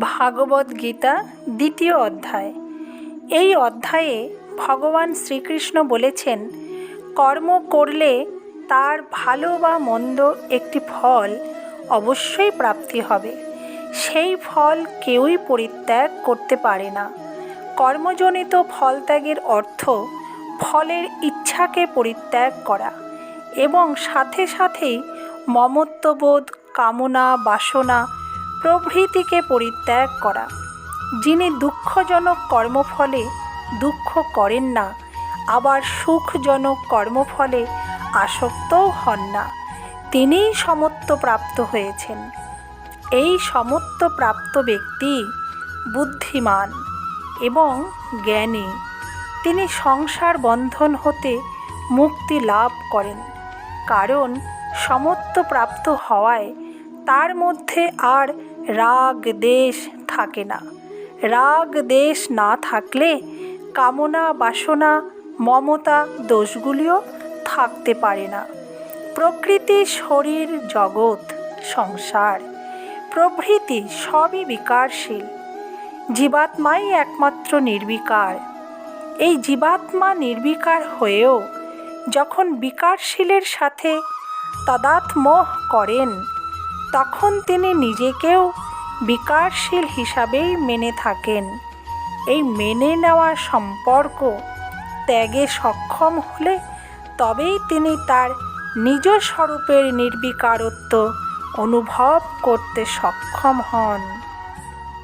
ভাগবত গীতা দ্বিতীয় অধ্যায়। এই অধ্যায়ে ভগবান শ্রীকৃষ্ণ বলেছেন, কর্ম করলে তার ভালো বা মন্দ একটি ফল অবশ্যই প্রাপ্তি হবে। সেই ফল কেউই পরিত্যাগ করতে পারে না। কর্মজনিত ফলত্যাগের অর্থ ফলের ইচ্ছাকে পরিত্যাগ করা এবং সাথে সাথেই মমত্ববোধ, কামনা, বাসনা প্রভৃতিকে পরিত্যাগ করা। যিনি দুঃখজনক কর্মফলে দুঃখ করেন না, আবার সুখজনক কর্মফলে আসক্তও হন না। তিনিই সমত্ব প্রাপ্ত হয়েছেন। এই সমত্ব প্রাপ্ত ব্যক্তি বুদ্ধিমান এবং জ্ঞানী। তিনি সংসার বন্ধন হতে মুক্তি লাভ করেন। কারণ সমত্ব প্রাপ্ত হওয়ায় তার মধ্যে আর রাগ দেশ থাকে না। রাগ দেশ না থাকলে কামনা, বাসনা, মমতা দোষগুলিও থাকতে পারে না। প্রকৃতি শরীর জগৎ সংসার, প্রভৃতি সবই বিকারশীল। জীবাত্মাই একমাত্র নির্বিকার। এই জীবাত্মা নির্বিকার হয়েও যখন বিকারশীলের সাথে তদাত্মোহ করেন তখন তিনি নিজেকেও বিকারশীল হিসাবেই মেনে থাকেন। এই মেনে নেওয়া সম্পর্ক ত্যাগে সক্ষম হলে তবেই তিনি তার নিজ স্বরূপের নির্বিকারত্ব অনুভব করতে সক্ষম হন।